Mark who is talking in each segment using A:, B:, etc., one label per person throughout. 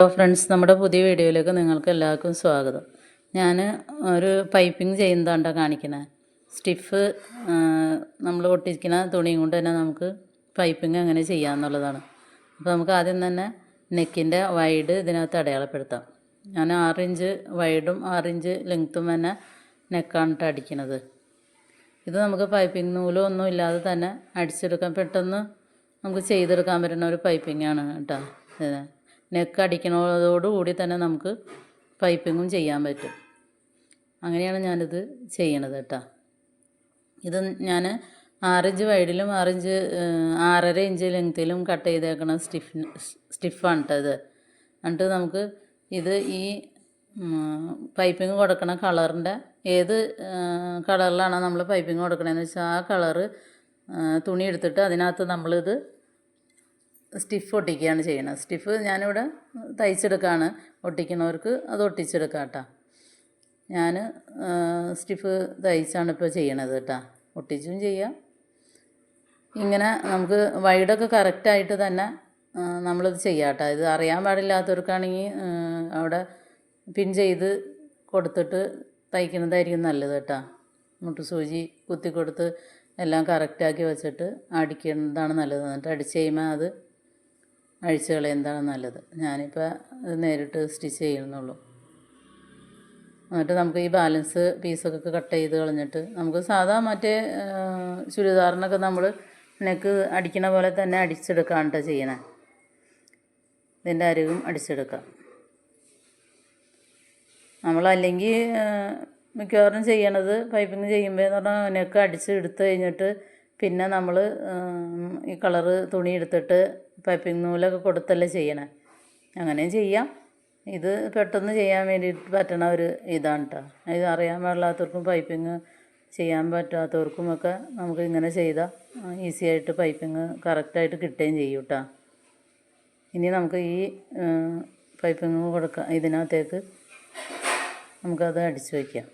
A: Hello friends നമ്മുടെ പുതിയ വീഡിയോയിലേക്ക് നിങ്ങൾക്ക് എല്ലാവർക്കും സ്വാഗതം. ഞാൻ ഒരു പൈപ്പിംഗ് ചെയ്യുന്നതാണ് കാണിക്കുന്നത് സ്റ്റിഫ് നമ്മൾ ഒട്ടിക്കുന്ന തുണിയും കൊണ്ട് തന്നെ നമുക്ക് പൈപ്പിംഗ് അങ്ങനെ ചെയ്യാമെന്നുള്ളതാണ് അപ്പോൾ നമുക്ക് ആദ്യം തന്നെ നെക്കിന്റെ വൈഡ് ഇതിനകത്ത് അടയാളപ്പെടുത്താം. ഞാൻ ആറിഞ്ച് വൈഡും ആറിഞ്ച് ലെങ്ത്തും തന്നെ നെക്കാണ് ട്ടോ അടിക്കുന്നത് ഇത് നമുക്ക് പൈപ്പിംഗ് നൂലോ ഒന്നും ഇല്ലാതെ തന്നെ അടിച്ചെടുക്കാൻ പെട്ടെന്ന് നമുക്ക് ചെയ്തെടുക്കാൻ പറ്റുന്ന ഒരു പൈപ്പിംഗ് ആണ് കേട്ടോ നെക്ക് അടിക്കണതോടുകൂടി തന്നെ നമുക്ക് പൈപ്പിങ്ങും ചെയ്യാൻ പറ്റും. അങ്ങനെയാണ് ഞാനിത് ചെയ്യണത് കേട്ടോ. ഇത് ഞാൻ ആറിഞ്ച് വൈഡിലും ആറിഞ്ച് ആറര ഇഞ്ച് ലെങ്ത്തിലും കട്ട് ചെയ്തേക്കണ സ്റ്റിഫ് സ്റ്റിഫാണ് കേട്ടോ ഇത്. എന്നിട്ട് നമുക്ക് ഇത് ഈ പൈപ്പിംഗ് കൊടുക്കണ കളറിന്റെ ഏത് കളറിലാണോ നമ്മൾ പൈപ്പിംഗ് കൊടുക്കണതെന്ന് വെച്ചാൽ ആ കളറ് തുണി എടുത്തിട്ട് അതിനകത്ത് നമ്മളിത് സ്റ്റിഫ് ഒട്ടിക്കുകയാണ് ചെയ്യണത് സ്റ്റിഫ് ഞാനിവിടെ തയ്ച്ചെടുക്കുകയാണ് ഒട്ടിക്കുന്നവർക്ക് അത് ഒട്ടിച്ചെടുക്കാം കേട്ടോ. ഞാൻ സ്റ്റിഫ് തയ്ച്ചാണ് ഇപ്പോൾ ചെയ്യണത് കേട്ടോ. ഒട്ടിച്ചും ചെയ്യാം. ഇങ്ങനെ നമുക്ക് വൈഡൊക്കെ കറക്റ്റായിട്ട് തന്നെ നമ്മളിത് ചെയ്യാം കേട്ടോ. ഇത് അറിയാൻ പാടില്ലാത്തവർക്കാണെങ്കിൽ അവിടെ പിൻ ചെയ്ത് കൊടുത്തിട്ട് തയ്ക്കുന്നതായിരിക്കും നല്ലത് കേട്ടോ. മുട്ട് സൂചി കുത്തി കൊടുത്ത് എല്ലാം കറക്റ്റാക്കി വെച്ചിട്ട് അടിക്കുന്നതാണ് നല്ലത്. എന്നിട്ട് അടിച്ച് കഴിയുമ്പോൾ അത് അഴിച്ച് എന്താണ് നല്ലത്? ഞാനിപ്പോൾ അത് നേരിട്ട് സ്റ്റിച്ച് ചെയ്യുന്നുള്ളൂ. എന്നിട്ട് നമുക്ക് ഈ ബാലൻസ് പീസൊക്കെ കട്ട് ചെയ്ത് കളഞ്ഞിട്ട് നമുക്ക് സാധാ മറ്റേ ചുരിദാറിനൊക്കെ നമ്മൾ നെക്ക് അടിക്കണ പോലെ തന്നെ അടിച്ചെടുക്കാണ് കേട്ടോ ചെയ്യണേ. ഇതിന്റെ അരികും അടിച്ചെടുക്കാം. നമ്മളല്ലെങ്കിൽ മിക്കവാറും ചെയ്യണത് പൈപ്പിങ് ചെയ്യുമ്പോൾ എന്ന് പറഞ്ഞാൽ നെക്ക് അടിച്ച് എടുത്തു കഴിഞ്ഞിട്ട് പിന്നെ നമ്മൾ ഈ കളറ് തുണി എടുത്തിട്ട് പൈപ്പിംഗ് നൂലൊക്കെ കൊടുത്തല്ലേ ചെയ്യണേ. അങ്ങനെയും ചെയ്യാം. ഇത് പെട്ടെന്ന് ചെയ്യാൻ വേണ്ടിയിട്ട് പറ്റണ ഒരു ഇതാണ് കേട്ടോ ഇത് അറിയാൻ പാടില്ലാത്തവർക്കും പൈപ്പിങ് ചെയ്യാൻ പറ്റാത്തവർക്കുമൊക്കെ നമുക്ക് ഇങ്ങനെ ചെയ്താൽ ഈസി ആയിട്ട് പൈപ്പിങ് കറക്റ്റായിട്ട് കിട്ടുകയും ചെയ്യും കേട്ടോ ഇനി നമുക്ക് ഈ പൈപ്പിങ് കൊടുക്കാം ഇതിനകത്തേക്ക് നമുക്കത് അടിച്ചു വയ്ക്കാം.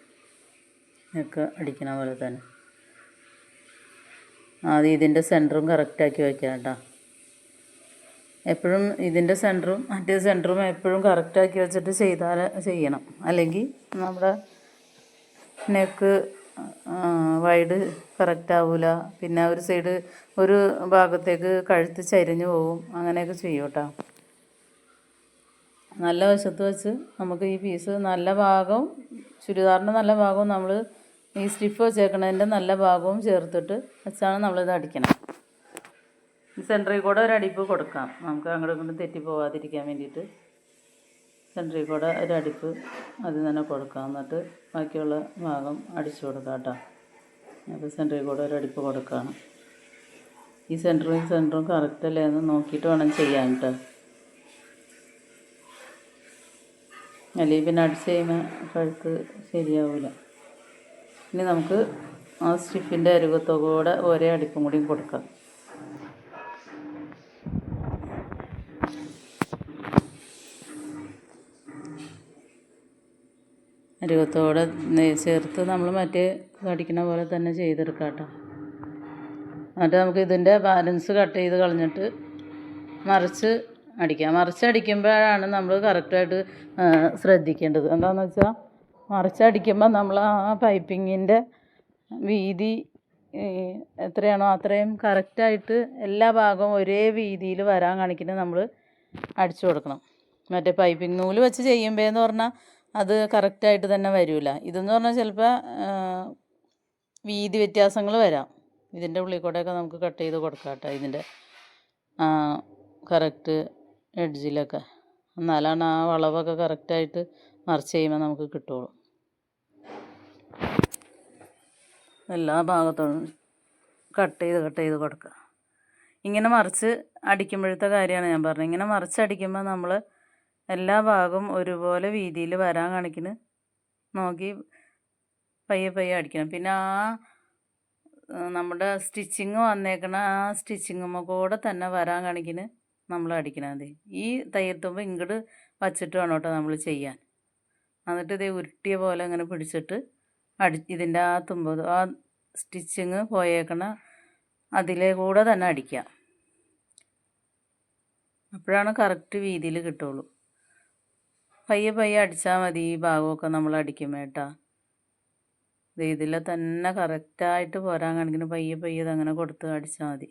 A: ഒക്കെ അടിക്കണ പോലെ തന്നെ. ആദ്യം ഇതിന്റെ സെന്ററും കറക്റ്റാക്കി വയ്ക്കാം കേട്ടോ എപ്പോഴും ഇതിന്റെ സെന്ററും മറ്റേ സെന്ററും എപ്പോഴും കറക്റ്റാക്കി വെച്ചിട്ട് ചെയ്താൽ ചെയ്യണം. അല്ലെങ്കിൽ നമ്മുടെ നെക്ക് വൈഡ് കറക്റ്റ് ആവില്ല പിന്നെ ഒരു സൈഡ് ഒരു ഭാഗത്തേക്ക് കഴുത്ത് ചരിഞ്ഞു പോകും അങ്ങനെയൊക്കെ ചെയ്യും കേട്ടോ നല്ല വശത്ത് വെച്ച് നമുക്ക് ഈ പീസ് നല്ല ഭാഗവും ചുരിദാറിന്റെ നല്ല ഭാഗവും നമ്മൾ ഈ സ്റ്റിഫ് വെച്ചേക്കണതിന്റെ നല്ല ഭാഗവും ചേർത്തിട്ട് വെച്ചാണ് നമ്മളിത് അടിക്കണം. സെന്ററിൽ കൂടെ ഒരു അടിപ്പ് കൊടുക്കാം. നമുക്ക് അങ്ങോട്ടും ഇങ്ങോട്ടും തെറ്റി പോകാതിരിക്കാൻ വേണ്ടിയിട്ട് സെന്ററിൽ കൂടെ ഒരു അടിപ്പ് അതിൽ തന്നെ കൊടുക്കാം. എന്നിട്ട് ബാക്കിയുള്ള ഭാഗം അടിച്ചു കൊടുക്കാം കേട്ടോ. അപ്പോൾ സെന്ററിൽ കൂടെ ഒരു അടിപ്പ് കൊടുക്കുകയാണ് ഈ സെന്ററും സെന്ററും കറക്റ്റ് അല്ലേ എന്ന് നോക്കിയിട്ട് വേണം ചെയ്യാൻ കേട്ടോ. അല്ലെങ്കിൽ പിന്നെ അടിച്ച് കഴിയുമ്പോൾ കഴുത്ത് ശരിയാവില്ല ഇനി നമുക്ക് ആ സ്റ്റിഫിന്റെ അരുവത്തോടെ ഒരേ അടിപ്പും കൂടിയും കൊടുക്കാം. അരുവത്തോടെ ചേർത്ത് നമ്മൾ മറ്റേ കടിക്കുന്ന പോലെ തന്നെ ചെയ്തെടുക്കാം കേട്ടോ എന്നിട്ട് നമുക്ക് ഇതിന്റെ ബാലൻസ് കട്ട് ചെയ്ത് കളഞ്ഞിട്ട് മറിച്ച് അടിക്കാം. മറിച്ച് അടിക്കുമ്പോഴാണ് നമ്മൾ കറക്റ്റായിട്ട് ശ്രദ്ധിക്കേണ്ടത്. എന്താണെന്ന് വെച്ചാൽ മറിച്ചടിക്കുമ്പോൾ നമ്മൾ ആ പൈപ്പിങ്ങിന്റെ വീതി എത്രയാണോ അത്രയും കറക്റ്റായിട്ട് എല്ലാ ഭാഗവും ഒരേ വീതിയിൽ വരാൻ കണക്കിന് നമ്മൾ അടിച്ചു കൊടുക്കണം. മറ്റേ പൈപ്പിംഗ് നൂൽ വെച്ച് ചെയ്യുമ്പോഴെന്ന് പറഞ്ഞാൽ അത് കറക്റ്റായിട്ട് തന്നെ വരില്ല ഇതെന്ന് പറഞ്ഞാൽ ചിലപ്പോൾ വീതി വ്യത്യാസങ്ങൾ വരാം. ഇതിന്റെ ഉള്ളിൽ കൂടെയൊക്കെ നമുക്ക് കട്ട് ചെയ്ത് കൊടുക്കാം കേട്ടോ ഇതിന്റെ കറക്റ്റ് എഡ്ജിലൊക്കെ എന്നാലാണ് ആ വളവൊക്കെ കറക്റ്റായിട്ട് മറിച്ച് ചെയ്യുമ്പോൾ നമുക്ക് കിട്ടുള്ളൂ. എല്ലാ ഭാഗത്തോടും കട്ട് ചെയ്ത് കട്ട് ചെയ്ത് കൊടുക്കുക ഇങ്ങനെ മറിച്ച് അടിക്കുമ്പോഴത്തെ കാര്യമാണ് ഞാൻ പറഞ്ഞത്. ഇങ്ങനെ മറിച്ചടിക്കുമ്പോൾ നമ്മൾ എല്ലാ ഭാഗവും ഒരുപോലെ വീതിയിൽ വരാൻ കണക്കിന് നോക്കി പയ്യെ പയ്യെ അടിക്കണം. പിന്നെ ആ നമ്മുടെ സ്റ്റിച്ചിങ് വന്നേക്കണ ആ സ്റ്റിച്ചിങ്ങുമ്മ കൂടെ തന്നെ വരാൻ കണക്കിന് നമ്മൾ അടിക്കണത്. ഈ തയ്യത്തുമ്പോൾ ഇങ്ങോട്ട് വച്ചിട്ട് വേണം കേട്ടോ നമ്മൾ ചെയ്യാൻ. എന്നിട്ട് ഇത് ഉരുട്ടിയ പോലെ അങ്ങനെ പിടിച്ചിട്ട് അടി ഇതിന്റെ ആ തുമ്പ് ആ സ്റ്റിച്ചിങ് പോയേക്കണ അതിലെ കൂടെ തന്നെ അടിക്കുക. അപ്പോഴാണ് കറക്റ്റ് വീതിയിൽ കിട്ടുള്ളൂ. പയ്യെ പയ്യെ അടിച്ചാൽ മതി ഈ ഭാഗമൊക്കെ നമ്മൾ അടിക്കും കേട്ടോ. ഇതിൽ തന്നെ കറക്റ്റായിട്ട് പോരാൻ കണക്കിന് പയ്യെ പയ്യെ ഇതങ്ങനെ കൊടുത്ത് അടിച്ചാൽ മതി.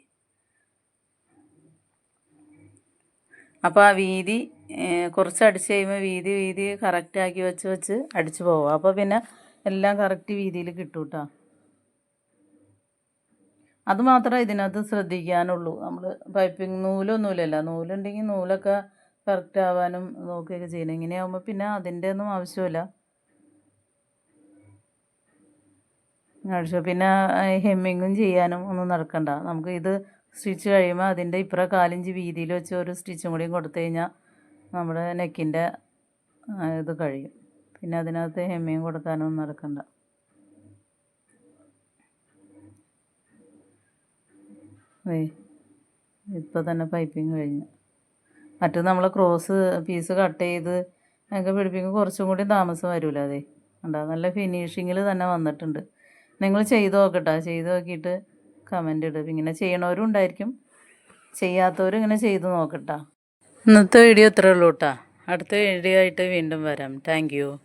A: അപ്പോൾ ആ വീതി കുറച്ച് അടിച്ച് കഴിയുമ്പോൾ വീതി വീതി കറക്റ്റാക്കി വെച്ച് വെച്ച് അടിച്ച് പോകും അപ്പോൾ പിന്നെ എല്ലാം കറക്റ്റ് വീതിയിൽ കിട്ടും കേട്ടോ അത് മാത്രമേ ഇതിനകത്ത് ശ്രദ്ധിക്കാനുള്ളൂ. നമ്മൾ പൈപ്പിംഗ് നൂലൊന്നുമില്ലല്ലോ. നൂലുണ്ടെങ്കിൽ നൂലൊക്കെ കറക്റ്റ് ആവാനും നോക്കുകയൊക്കെ ചെയ്യണം ഇങ്ങനെയാകുമ്പോൾ പിന്നെ അതിന്റെ ഒന്നും ആവശ്യമില്ല ആവശ്യം പിന്നെ ഹെമ്മിങ്ങും ചെയ്യാനും ഒന്നും നടക്കണ്ട. നമുക്ക് ഇത് സ്റ്റിച്ച് കഴിയുമ്പോൾ അതിന്റെ ഇപ്പുറ കാലിഞ്ച് വീതിയിൽ വെച്ച് ഒരു സ്റ്റിച്ചും കൂടിയും കൊടുത്തു കഴിഞ്ഞാൽ നമ്മുടെ നെക്കിന്റെ ഇത് കഴിയും. പിന്നെ അതിനകത്ത് ഹെമ്മിങ് കൊടുക്കാനൊന്നും നടക്കണ്ട. ഏ ഇപ്പോൾ തന്നെ പൈപ്പിങ് കഴിഞ്ഞു. മറ്റത് നമ്മൾ ക്രോസ് പീസ് കട്ട് ചെയ്ത് ഒക്കെ പിടിപ്പിക്കുമ്പോൾ കുറച്ചും കൂടി താമസം വരില്ല അതെ. കണ്ടോ? നല്ല ഫിനിഷിങ്ങിൽ തന്നെ വന്നിട്ടുണ്ട്. നിങ്ങൾ ചെയ്ത് നോക്കട്ടെ. ചെയ്ത് നോക്കിയിട്ട് കമന്റ് ഇടും. ഇങ്ങനെ ചെയ്യണവരും ഉണ്ടായിരിക്കും. ചെയ്യാത്തവരും ഇങ്ങനെ ചെയ്ത് നോക്കട്ടെ. ഇന്നത്തെ വീഡിയോ ഇത്രേ ഉള്ളൂ കേട്ടോ അടുത്ത വീഡിയോ ആയിട്ട് വീണ്ടും വരാം. താങ്ക്